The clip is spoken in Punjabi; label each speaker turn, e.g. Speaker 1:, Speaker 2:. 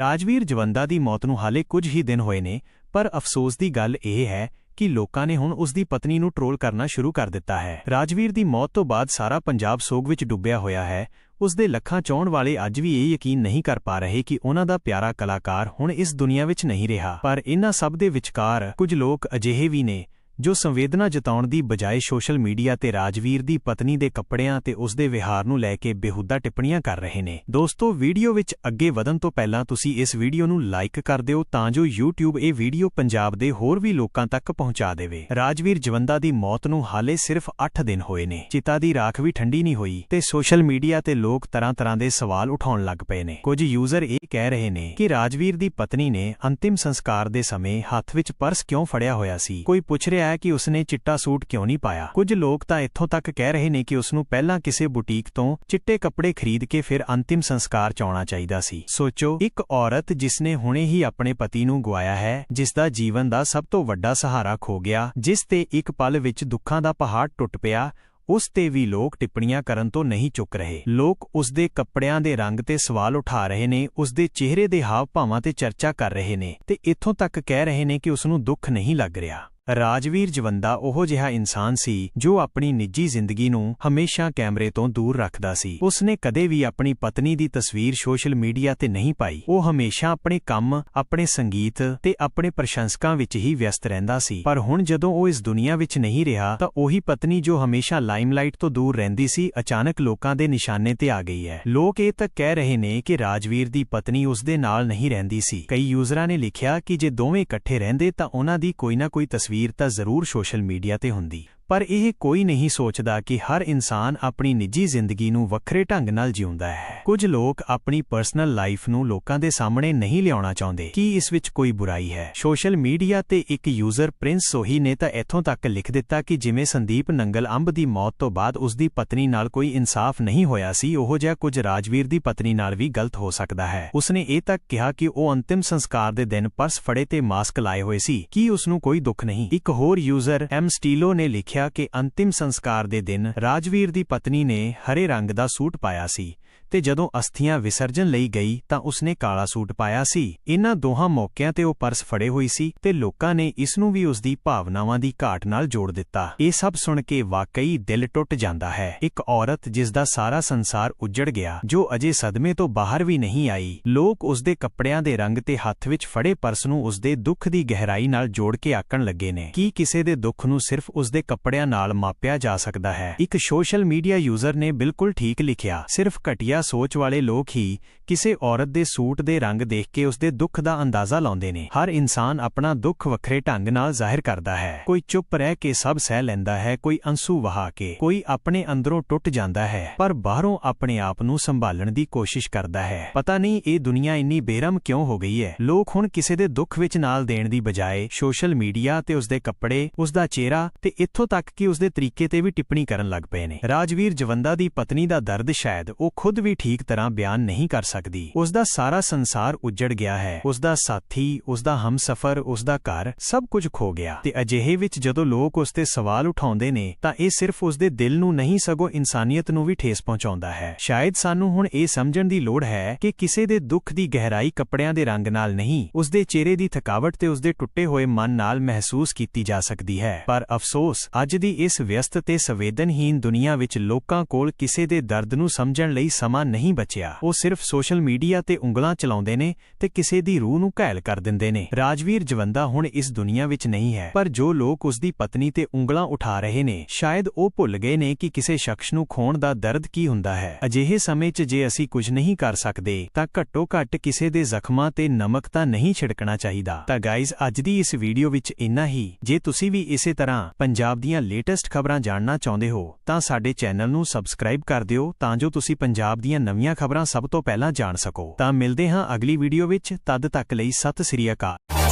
Speaker 1: ਰਾਜਵੀਰ ਜਵੰਦਾ ਦੀ ਮੌਤ ਨੂੰ ਹਾਲੇ ਕੁਝ ਹੀ ਦਿਨ ਹੋਏ ਨੇ, ਪਰ ਅਫਸੋਸ ਦੀ ਗੱਲ ਇਹ ਹੈ ਕਿ ਲੋਕਾਂ ਨੇ ਹੁਣ ਉਸ ਦੀ ਪਤਨੀ ਨੂੰ ਟ੍ਰੋਲ ਕਰਨਾ ਸ਼ੁਰੂ ਕਰ ਦਿੱਤਾ ਹੈ। ਰਾਜਵੀਰ ਦੀ ਮੌਤ ਤੋਂ ਬਾਅਦ ਸਾਰਾ ਪੰਜਾਬ ਸੋਗ ਵਿੱਚ ਡੁੱਬਿਆ ਹੋਇਆ ਹੈ। ਉਸ ਦੇ ਲੱਖਾਂ ਚਾਹਣ ਵਾਲੇ ਅੱਜ ਵੀ ਇਹ ਯਕੀਨ ਨਹੀਂ ਕਰ ਪਾ ਰਹੇ ਕਿ ਉਹਨਾਂ ਦਾ ਪਿਆਰਾ ਕਲਾਕਾਰ ਹੁਣ ਇਸ ਦੁਨੀਆ ਵਿੱਚ ਨਹੀਂ ਰਿਹਾ। ਪਰ ਇਹਨਾਂ ਸਭ ਦੇ ਵਿਚਕਾਰ ਕੁਝ ਲੋਕ ਅਜਿਹੇ ਵੀ ਨੇ ਜੋ ਸੰਵੇਦਨਾ ਜਤਾਉਣ ਦੀ ਬਜਾਏ ਸੋਸ਼ਲ ਮੀਡੀਆ ਤੇ ਰਾਜਵੀਰ ਦੀ ਪਤਨੀ ਦੇ ਕੱਪੜਿਆਂ ਤੇ ਉਸ ਦੇ ਵਿਹਾਰ ਨੂੰ ਲੈ ਕੇ ਬੇਹੂਦਾ ਟਿੱਪਣੀਆਂ ਕਰ ਰਹੇ ਨੇ। ਦੋਸਤੋ, ਵੀਡੀਓ ਵਿੱਚ ਅੱਗੇ ਵਧਣ ਤੋਂ ਪਹਿਲਾਂ ਤੁਸੀਂ ਇਸ ਵੀਡੀਓ ਨੂੰ ਲਾਈਕ ਕਰ ਦਿਓ ਤਾਂ ਜੋ YouTube ਇਹ ਵੀਡੀਓ ਪੰਜਾਬ ਦੇ ਹੋਰ ਵੀ ਲੋਕਾਂ ਤੱਕ ਪਹੁੰਚਾ ਦੇਵੇ। ਰਾਜਵੀਰ ਜਵੰਦਾ ਦੀ ਮੌਤ ਨੂੰ ਹਾਲੇ ਸਿਰਫ 8 ਦਿਨ ਹੋਏ ਨੇ। ਚਿਤਾ ਦੀ ਰਾਖ ਵੀ ਠੰਡੀ ਨਹੀਂ ਹੋਈ ਤੇ ਸੋਸ਼ਲ ਮੀਡੀਆ ਤੇ ਲੋਕ ਤਰ੍ਹਾਂ-ਤਰ੍ਹਾਂ ਦੇ ਸਵਾਲ ਉਠਾਉਣ ਲੱਗ ਪਏ ਨੇ। ਕੁਝ ਯੂਜ਼ਰ ਇਹ ਕਹਿ ਰਹੇ ਨੇ ਕਿ ਰਾਜਵੀਰ ਦੀ ਪਤਨੀ ਨੇ ਅੰਤਿਮ ਸੰਸਕਾਰ ਦੇ ਸਮੇਂ ਹੱਥ ਵਿੱਚ ਪਰਸ ਕਿਉਂ ਫੜਿਆ ਹੋਇਆ ਸੀ? ਕੋਈ ਪੁੱਛ ਰਿਹਾ ਹੈ ਕਿ ਉਸਨੇ ਚਿੱਟਾ ਸੂਟ ਕਿਉਂ ਨਹੀਂ ਪਾਇਆ? ਕੁਝ ਲੋਕ ਤਾਂ ਇੱਥੋਂ ਤੱਕ ਕਹਿ ਰਹੇ ਨੇ ਕਿ ਉਸ ਨੂੰ ਪਹਿਲਾਂ ਕਿਸੇ ਬੁਟੀਕ ਤੋਂ ਚਿੱਟੇ ਕੱਪੜੇ ਖਰੀਦ ਕੇ ਫਿਰ ਅੰਤਿਮ ਸੰਸਕਾਰ ਚ ਆਉਣਾ ਚਾਹੀਦਾ ਸੀ। ਸੋਚੋ, ਇੱਕ ਔਰਤ ਜਿਸਨੇ ਹੁਣੇ ਹੀ ਆਪਣੇ ਪਤੀ ਨੂੰ ਗਵਾਇਆ ਹੈ ਜਿਸ ਦਾ ਜੀਵਨ ਦਾ ਸਭ ਤੋਂ ਵੱਡਾ ਸਹਾਰਾ ਖੋ ਗਿਆ, ਜਿਸ ਤੇ ਇੱਕ ਪਲ ਵਿੱਚ ਦੁੱਖਾਂ ਦਾ ਪਹਾੜ ਟੁੱਟ ਪਿਆ, ਉਸ ਤੇ ਵੀ ਲੋਕ ਟਿੱਪਣੀਆਂ ਕਰਨ ਤੋਂ ਨਹੀਂ ਚੁੱਕ ਰਹੇ। ਲੋਕ ਉਸ ਦੇ ਕੱਪੜਿਆਂ ਦੇ ਰੰਗ ਤੇ ਸਵਾਲ ਉਠਾ ਰਹੇ ਨੇ ਉਸ ਦੇ ਚਿਹਰੇ ਦੇ ਹਾਵ ਭਾਵਾਂ ਤੇ ਚਰਚਾ ਕਰ ਰਹੇ ਨੇ ਤੇ ਇੱਥੋਂ ਤੱਕ ਕਹਿ ਰਹੇ ਨੇ ਕਿ ਉਸ ਨੂੰ ਦੁੱਖ ਨਹੀਂ ਲੱਗ ਰਿਹਾ। ਰਾਜਵੀਰ ਜਵੰਦਾ ਉਹ ਜਿਹਾ ਇਨਸਾਨ ਸੀ ਜੋ ਆਪਣੀ ਨਿੱਜੀ ਜ਼ਿੰਦਗੀ ਨੂੰ ਹਮੇਸ਼ਾ ਕੈਮਰੇ ਤੋਂ ਦੂਰ ਰੱਖਦਾ ਸੀ। ਉਸਨੇ ਕਦੇ ਵੀ ਆਪਣੀ ਪਤਨੀ ਦੀ ਤਸਵੀਰ ਸੋਸ਼ਲ ਮੀਡੀਆ ਤੇ ਨਹੀਂ ਪਾਈ। ਉਹ ਹਮੇਸ਼ਾ ਆਪਣੇ ਕੰਮ, ਆਪਣੇ ਸੰਗੀਤ ਤੇ ਆਪਣੇ ਪ੍ਰਸ਼ੰਸਕਾਂ ਵਿੱਚ ਹੀ ਵਿਅਸਤ ਰਹਿੰਦਾ ਸੀ। ਪਰ ਹੁਣ ਜਦੋਂ ਉਹ ਇਸ ਦੁਨੀਆ ਵਿੱਚ ਨਹੀਂ ਰਿਹਾ ਤਾਂ ਉਹੀ ਪਤਨੀ ਜੋ ਹਮੇਸ਼ਾ ਲਾਈਮਲਾਈਟ ਤੋਂ ਦੂਰ ਰਹਿੰਦੀ ਸੀ, ਅਚਾਨਕ ਲੋਕਾਂ ਦੇ ਨਿਸ਼ਾਨੇ ਤੇ ਆ ਗਈ ਹੈ। ਲੋਕ ਇਹ ਤੱਕ ਕਹਿ ਰਹੇ ਨੇ ਕਿ ਰਾਜਵੀਰ ਦੀ ਪਤਨੀ ਉਸ ਦੇ ਨਾਲ ਨਹੀਂ ਰਹਿੰਦੀ ਸੀ। ਕਈ ਯੂਜ਼ਰਾਂ ਨੇ ਲਿਖਿਆ ਕਿ ਜੇ ਦੋਵੇਂ ਇਕੱਠੇ ਰਹਿੰਦੇ ਤਾਂ ਉਹਨਾਂ ਦੀ ਕੋਈ ਨਾ ਕੋਈ ਤਸਵੀਰ ਤਾਂ ਜ਼ਰੂਰ ਸੋਸ਼ਲ ਮੀਡੀਆ ਤੇ ਹੁੰਦੀ। ਪਰ ਇਹ ਕੋਈ ਨਹੀਂ ਸੋਚਦਾ ਕਿ ਹਰ ਇਨਸਾਨ ਆਪਣੀ ਨਿੱਜੀ ਜ਼ਿੰਦਗੀ ਨੂੰ ਵੱਖਰੇ ਢੰਗ ਨਾਲ ਜਿਉਂਦਾ ਹੈ। ਕੁਝ ਲੋਕ ਆਪਣੀ ਪਰਸਨਲ ਲਾਈਫ ਨੂੰ ਲੋਕਾਂ ਦੇ ਸਾਹਮਣੇ ਨਹੀਂ ਲਿਆਉਣਾ ਚਾਹੁੰਦੇ। ਕੀ ਇਸ ਵਿੱਚ ਕੋਈ ਬੁਰਾਈ ਹੈ? ਸੋਸ਼ਲ ਮੀਡੀਆ ਤੇ ਇੱਕ ਯੂਜ਼ਰ ਪ੍ਰਿੰਸ ਸੋਹੀ ਨੇ ਤਾਂ ਇੱਥੋਂ ਤੱਕ ਲਿਖ ਦਿੱਤਾ ਕਿ ਜਿਵੇਂ ਸੰਦੀਪ ਨੰਗਲ ਅੰਬ ਦੀ ਮੌਤ ਤੋਂ ਬਾਅਦ ਉਸ ਦੀ ਪਤਨੀ ਨਾਲ ਕੋਈ ਇਨਸਾਫ ਨਹੀਂ ਹੋਇਆ ਸੀ, ਉਹ ਜਿਹਾ ਕੁਝ ਰਾਜਵੀਰ ਦੀ ਪਤਨੀ ਨਾਲ ਵੀ ਗਲਤ ਹੋ ਸਕਦਾ ਹੈ। ਉਸਨੇ ਇਹ ਤੱਕ ਕਿਹਾ ਕਿ ਉਹ ਅੰਤਿਮ ਸੰਸਕਾਰ ਦੇ ਦਿਨ ਪਰਸ ਫੜੇ ਤੇ ਮਾਸਕ ਲਾਏ ਹੋਏ ਸੀ। ਕੀ ਉਸ ਨੂੰ ਕੋਈ ਦੁੱਖ ਨਹੀਂ? ਇੱਕ ਹੋਰ ਯੂਜ਼ਰ ਐਮ ਸਟੀਲੋ ਨੇ ਲਿਖਿਆ ਕਿ ਅੰਤਿਮ ਸੰਸਕਾਰ ਦੇ ਦਿਨ ਰਾਜਵੀਰ ਦੀ ਪਤਨੀ ਨੇ ਹਰੇ ਰੰਗ ਦਾ ਸੂਟ ਪਾਇਆ ਸੀ ਤੇ ਜਦੋਂ ਅਸਥੀਆਂ ਵਿਸਰਜਨ ਲਈ ਗਈ ਤਾਂ ਉਸਨੇ ਕਾਲਾ ਸੂਟ ਪਾਇਆ ਸੀ। ਇਨ੍ਹਾਂ ਦੋਹਾਂ ਮੌਕਿਆਂ ਤੇ ਉਹ ਪਰਸ ਫੜੇ ਹੋਈ ਸੀ ਤੇ ਲੋਕਾਂ ਨੇ ਇਸ ਨੂੰ ਵੀ ਉਸ ਦੀ ਭਾਵਨਾਵਾਂ ਦੀ ਘਾਟ ਨਾਲ ਜੋੜ ਦਿੱਤਾ। ਇਹ ਸਭ ਸੁਣ ਕੇ ਵਾਕਈ ਦਿਲ ਟੁੱਟ ਜਾਂਦਾ ਹੈ। ਇੱਕ ਔਰਤ ਜਿਸ ਦਾ ਸਾਰਾ ਸੰਸਾਰ ਉੱਜੜ ਗਿਆ, ਜੋ ਅਜੇ ਸਦਮੇ ਤੋਂ ਬਾਹਰ ਵੀ ਨਹੀਂ ਆਈ, ਲੋਕ ਉਸ ਦੇ ਕੱਪੜਿਆਂ ਦੇ ਰੰਗ ਤੇ ਹੱਥ ਵਿੱਚ ਫੜੇ ਪਰਸ ਨੂੰ ਉਸ ਦੇ ਦੁੱਖ ਦੀ ਗਹਿਰਾਈ ਨਾਲ ਜੋੜ ਕੇ ਆਕਣ ਲੱਗੇ ਨੇ। ਕੀ ਕਿਸੇ ਦੇ ਦੁੱਖ ਨੂੰ ਸਿਰਫ ਉਸ ਦੇ ਕੱਪੜਿਆਂ ਨਾਲ ਮਾਪਿਆ ਜਾ ਸਕਦਾ ਹੈ। ਇੱਕ ਸੋਸ਼ਲ ਮੀਡੀਆ ਯੂਜ਼ਰ ਨੇ ਬਿਲਕੁਲ ਠੀਕ ਲਿਖਿਆ, ਸਿਰਫ ਘਟੀਆ ਸੋਚ ਵਾਲੇ ਲੋਕ ਹੀ ਕਿਸੇ ਔਰਤ ਦੇ ਸੂਟ ਦੇ ਰੰਗ ਦੇਖ ਕੇ ਉਸ ਦੇ ਦੁੱਖ ਦਾ ਅੰਦਾਜ਼ਾ ਲਾਉਂਦੇ ਨੇ। ਹਰ ਇਨਸਾਨ ਆਪਣਾ ਦੁੱਖ ਵੱਖਰੇ ਢੰਗ ਨਾਲ ਜ਼ਾਹਿਰ ਕਰਦਾ ਹੈ। ਕੋਈ ਚੁੱਪ ਰਹਿ ਕੇ ਸਭ ਸਹਿ ਲੈਂਦਾ ਹੈ, ਕੋਈ ਅੰਸੂ ਵਹਾ ਕੇ, ਕੋਈ ਆਪਣੇ ਅੰਦਰੋਂ ਟੁੱਟ ਜਾਂਦਾ ਹੈ, ਪਰ ਬਾਹਰੋਂ ਆਪਣੇ ਆਪ ਨੂੰ ਸੰਭਾਲਣ ਦੀ ਕੋਸ਼ਿਸ਼ ਕਰਦਾ ਹੈ। ਪਤਾ ਨਹੀਂ ਇਹ ਦੁਨੀਆ ਇੰਨੀ ਬੇਰਮ ਕਿਉਂ ਹੋ ਗਈ ਹੈ। ਲੋਕ ਹੁਣ ਕਿਸੇ ਦੇ ਦੁੱਖ ਵਿੱਚ ਨਾਲ ਦੇਣ ਦੀ ਬਜਾਏ ਸੋਸ਼ਲ ਮੀਡੀਆ ਤੇ ਉਸ ਦੇ ਕੱਪੜੇ ਉਸ ਦਾ ਚਿਹਰਾ ਤੇ ਇੱਥੋਂ ਤੱਕ ਕਿ ਉਸਦੇ ਤਰੀਕੇ ਤੇ ਵੀ ਟਿੱਪਣੀ ਕਰਨ ਲੱਗ ਪਏ ਨੇ। ਰਾਜਵੀਰ ਜਵੰਦਾ ਦੀ ਪਤਨੀ ਦਾ ਦਰਦ ਸ਼ਾਇਦ ਉਹ ਖੁਦ ਵੀ ਠੀਕ ਤਰ੍ਹਾਂ ਬਿਆਨ ਨਹੀਂ ਕਰ ਸਕਦੀ। ਉਸਦਾ ਸਾਰਾ ਸੰਸਾਰ ਉੱਜੜ ਗਿਆ ਹੈ। ਉਸ ਸਾਥੀ ਉਸ ਹਮਸਫਰ ਉਸ ਘਰ ਸਭ ਕੁਝ ਖੋ ਗਿਆ। ਤੇ ਅਜਿਹੇ ਵਿੱਚ ਜਦੋਂ ਲੋਕ ਉਸ ਤੇ ਸਵਾਲ ਉਠਾਉਂਦੇ ਨੇ, ਤਾਂ ਇਹ ਸਿਰਫ ਉਸ ਦਿਲ ਨੂੰ ਨਹੀਂ, ਸਗੋਂ ਇਨਸਾਨੀਅਤ ਨੂੰ ਵੀ ਠੇਸ ਪਹੁੰਚਾਉਂਦਾ ਹੈ। ਸ਼ਾਇਦ ਸਾਨੂੰ ਹੁਣ ਇਹ ਸਮਝਣ ਦੀ ਲੋੜ ਹੈ ਕਿ ਕਿਸੇ ਦੇ ਦੁੱਖ ਦੀ ਗਹਿਰਾਈ ਕੱਪੜਿਆਂ ਦੇ ਰੰਗ ਨਾਲ ਨਹੀਂ, ਉਸਦੇ ਚਿਹਰੇ ਦੀ ਥਕਾਵਟ ਤੇ ਉਸਦੇ ਟੁੱਟੇ ਹੋਏ ਮਨ ਨਾਲ ਮਹਿਸੂਸ ਕੀਤੀ ਜਾ ਸਕਦੀ ਹੈ। ਪਰ ਅਫਸੋਸ ਅੱਜ ਦੀ ਇਸ ਵਿਅਸਤ ਤੇ ਸੰਵੇਦਨਹੀਨ ਦੁਨੀਆ ਵਿੱਚ ਲੋਕਾਂ ਕੋਲ ਕਿਸੇ ਦੇ ਦਰਦ ਨੂੰ ਸਮਝਣ ਲਈ ਸਮਾਂ ਨਹੀਂ ਬਚਿਆ। ਉਹ ਸਿਰਫ ਸੋਸ਼ਲ ਮੀਡੀਆ ਤੇ ਉਂਗਲਾਂ ਚਲਾਉਂਦੇ ਨੇ ਤੇ ਕਿਸੇ ਦੀ ਰੂਹ ਨੂੰ ਘਾਇਲ ਕਰ ਦਿੰਦੇ ਨੇ। ਰਾਜਵੀਰ ਜਵੰਦਾ ਹੁਣ ਇਸ ਦੁਨੀਆ ਵਿੱਚ ਨਹੀਂ ਹੈ, ਪਰ ਜੋ ਲੋਕ ਉਸ ਦੀ ਪਤਨੀ ਤੇ ਉਂਗਲਾਂ ਉਠਾ ਰਹੇ ਨੇ, ਸ਼ਾਇਦ ਉਹ ਭੁੱਲ ਗਏ ਨੇ ਕਿ ਕਿਸੇ ਸ਼ਖਸ ਨੂੰ ਖੋਣ ਦਾ ਦਰਦ ਕੀ ਹੁੰਦਾ ਹੈ। ਅਜਿਹੇ ਸਮੇਂ 'ਚ ਜੇ ਅਸੀਂ ਕੁਝ ਨਹੀਂ ਕਰ ਸਕਦੇ, ਤਾਂ ਘੱਟੋ ਘੱਟ ਕਿਸੇ ਦੇ ਜ਼ਖਮਾਂ ਤੇ ਨਮਕ ਤਾਂ ਨਹੀਂ ਛਿੜਕਣਾ ਚਾਹੀਦਾ। ਤਾਂ ਗਾਇਜ਼ ਅੱਜ ਦੀ ਇਸ ਵੀਡੀਓ ਵਿੱਚ ਇੰਨਾ ਹੀ। ਜੇ ਤੁਸੀਂ ਵੀ ਇਸੇ ਤਰ੍ਹਾਂ ਪੰਜਾਬ ਦੀਆਂ ਦੀਆਂ ਲੇਟੈਸਟ ਖਬਰਾਂ ਜਾਣਨਾ ਚਾਹੁੰਦੇ ਹੋ, ਤਾਂ ਸਾਡੇ ਚੈਨਲ ਨੂੰ ਸਬਸਕ੍ਰਾਈਬ ਕਰ ਦਿਓ ਤਾਂ ਜੋ ਤੁਸੀਂ ਪੰਜਾਬ ਦੀਆਂ ਨਵੀਆਂ ਖਬਰਾਂ ਸਭ ਤੋਂ ਪਹਿਲਾਂ ਜਾਣ ਸਕੋ। ਤਾਂ ਮਿਲਦੇ ਹਾਂ ਅਗਲੀ ਵੀਡੀਓ ਵਿੱਚ, ਤਦ ਤੱਕ ਲਈ ਸਤਿ ਸ੍ਰੀ ਅਕਾਲ।